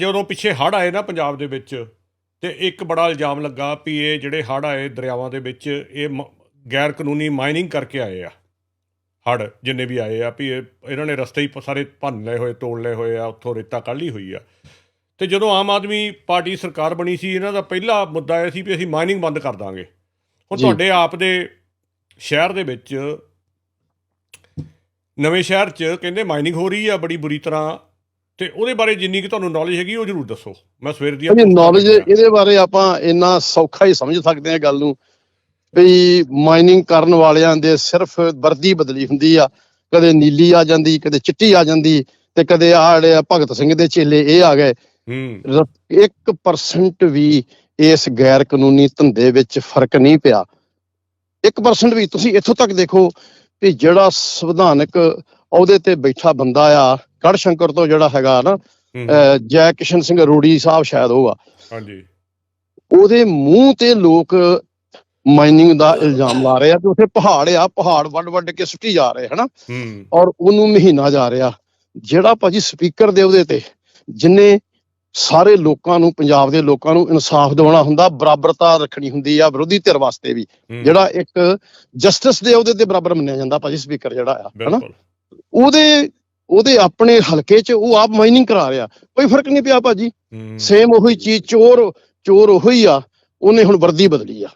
ਜਦੋਂ ਪਿੱਛੇ ਹੜ੍ਹ ਆਏ ਨਾ ਪੰਜਾਬ ਦੇ ਵਿੱਚ ਤੇ ਇੱਕ ਬੜਾ ਇਲਜ਼ਾਮ ਲੱਗਾ ਵੀ ਇਹ ਜਿਹੜੇ ਹੜ੍ਹ ਆਏ ਦਰਿਆਵਾਂ ਦੇ ਵਿੱਚ ਇਹ ਗੈਰ ਕਾਨੂੰਨੀ ਮਾਈਨਿੰਗ ਕਰਕੇ ਆਏ ਆ। ਹੜ੍ਹ ਜਿੰਨੇ ਵੀ ਆਏ ਆ ਵੀ ਇਹ ਇਹਨਾਂ ਨੇ ਰਸਤੇ ਹੀ ਸਾਰੇ ਭੰਨ ਲਏ ਹੋਏ ਤੋੜ ਲਏ ਹੋਏ ਆ ਉੱਥੋਂ ਰੇਤਾ ਕੱਢ ਲਈ ਹੋਈ ਆ। ਤੇ ਜਦੋਂ ਆਮ ਆਦਮੀ ਪਾਰਟੀ ਸਰਕਾਰ ਬਣੀ ਸੀ ਇਹਨਾਂ ਦਾ ਪਹਿਲਾ ਮੁੱਦਾ ਇਹ ਸੀ ਵੀ ਅਸੀਂ ਮਾਈਨਿੰਗ ਬੰਦ ਕਰ ਦਾਂਗੇ। ਹੁਣ। ਤੁਹਾਡੇ ਆਪ ਦੇ ਸ਼ਹਿਰ ਦੇ ਵਿੱਚ ਨਵੇਂ ਸ਼ਹਿਰ 'ਚ ਕਹਿੰਦੇ ਮਾਈਨਿੰਗ ਹੋ ਰਹੀ ਆ ਬੜੀ ਬੁਰੀ ਤਰ੍ਹਾਂ ਤੇ ਉਹਦੇ ਬਾਰੇ ਜਿੰਨੀ ਕਿ ਤੁਹਾਨੂੰ ਨੌਲੇਜ ਹੈਗੀ ਉਹ ਜ਼ਰੂਰ ਦੱਸੋ। ਮੈਂ ਸਵੇਰ ਦੀ ਇਹਦੀ ਨੌਲੇਜ ਇਹਦੇ ਬਾਰੇ ਆਪਾਂ ਇੰਨਾ ਸੌਖਾ ਹੀ ਸਮਝ ਸਕਦੇ ਹਾਂ ਗੱਲ ਨੂੰ। ਵੀ ਮਾਈਨਿੰਗ ਕਰਨ ਵਾਲਿਆਂ ਦੇ ਸਿਰਫ ਵਰਦੀ ਬਦਲੀ ਹੁੰਦੀ ਆ। ਕਦੇ ਨੀਲੀ ਆ ਜਾਂਦੀ ਕਦੇ ਚਿੱਟੀ ਆ ਜਾਂਦੀ ਤੇ ਕਦੇ ਆਹ ਜਿਹੜੇ ਆ ਭਗਤ ਸਿੰਘ ਦੇ ਚੇਲੇ ਇਹ ਆ ਗਏ। ਹੂੰ। 1% ਵੀ ਇਸ ਗੈਰ ਕਾਨੂੰਨੀ ਧੰਦੇ ਵਿੱਚ ਫ਼ਰਕ ਨਹੀਂ ਪਿਆ। 1% ਵੀ ਤੁਸੀਂ ਇੱਥੋਂ ਤੱਕ ਦੇਖੋ ਵੀ ਜਿਹੜਾ ਸੰਵਿਧਾਨਕ ਅਹੁਦੇ ਤੇ ਬੈਠਾ ਬੰਦਾ ਆ ਗੜ ਸ਼ੰਕਰ ਤੋਂ ਜਿਹੜਾ ਹੈਗਾ ਨਾ ਜੈ ਕਿਸ਼ਨ ਸਿੰਘ ਰੋੜੀ ਸਾਹਿਬ ਸ਼ਾਇਦ ਉਹ ਆ। ਹਾਂਜੀ। ਉਹਦੇ ਮੂੰਹ ਤੇ ਲੋਕ ਮਾਈਨਿੰਗ ਦਾ ਇਲਜ਼ਾਮ ਲਾ ਰਹੇ ਆ ਕਿ ਉੱਥੇ ਪਹਾੜ ਆ ਪਹਾੜ ਵੱਡ ਵੱਡ ਕੇ ਸੁੱਟੀ ਜਾ ਰਹੇ ਹਨਾ? ਔਰ ਉਹਨੂੰ ਮਹੀਨਾ ਜਾ ਰਿਹਾ। ਜਿਹੜਾ ਭਾਜੀ ਸਪੀਕਰ ਦੇ ਉਹਦੇ ਤੇ ਜਿਨੇ ਸਾਰੇ ਲੋਕਾਂ ਨੂੰ ਪੰਜਾਬ ਦੇ ਲੋਕਾਂ ਨੂੰ ਇਨਸਾਫ ਦਿਵਾਉਣਾ ਹੁੰਦਾ ਬਰਾਬਰਤਾ ਰੱਖਣੀ ਹੁੰਦੀ ਆ ਵਿਰੋਧੀ ਧਿਰ ਵਾਸਤੇ ਵੀ। ਜਿਹੜਾ ਇੱਕ ਜਸਟਿਸ ਦੇ ਉਹਦੇ ਤੇ ਬਰਾਬਰ ਮੰਨਿਆ ਜਾਂਦਾ ਭਾਜੀ ਸਪੀਕਰ ਜਿਹੜਾ ਆ ਹਨਾ? ਉਹਦੇ ਉਹਦੇ ਆਪਣੇ ਹਲਕੇ 'ਚ ਉਹ ਆਪ ਮਾਈਨਿੰਗ ਕਰਾ ਰਿਹਾ। ਕੋਈ ਫ਼ਰਕ ਨਹੀਂ ਪਿਆ ਭਾਜੀ। ਸੇਮ ਉਹੀ ਚੀਜ਼ ਚੋਰ ਚੋਰ ਉਹੀ ਆ। ਉਹਨੇ ਹੁਣ ਵਰਦੀ ਬਦਲੀ ਆ।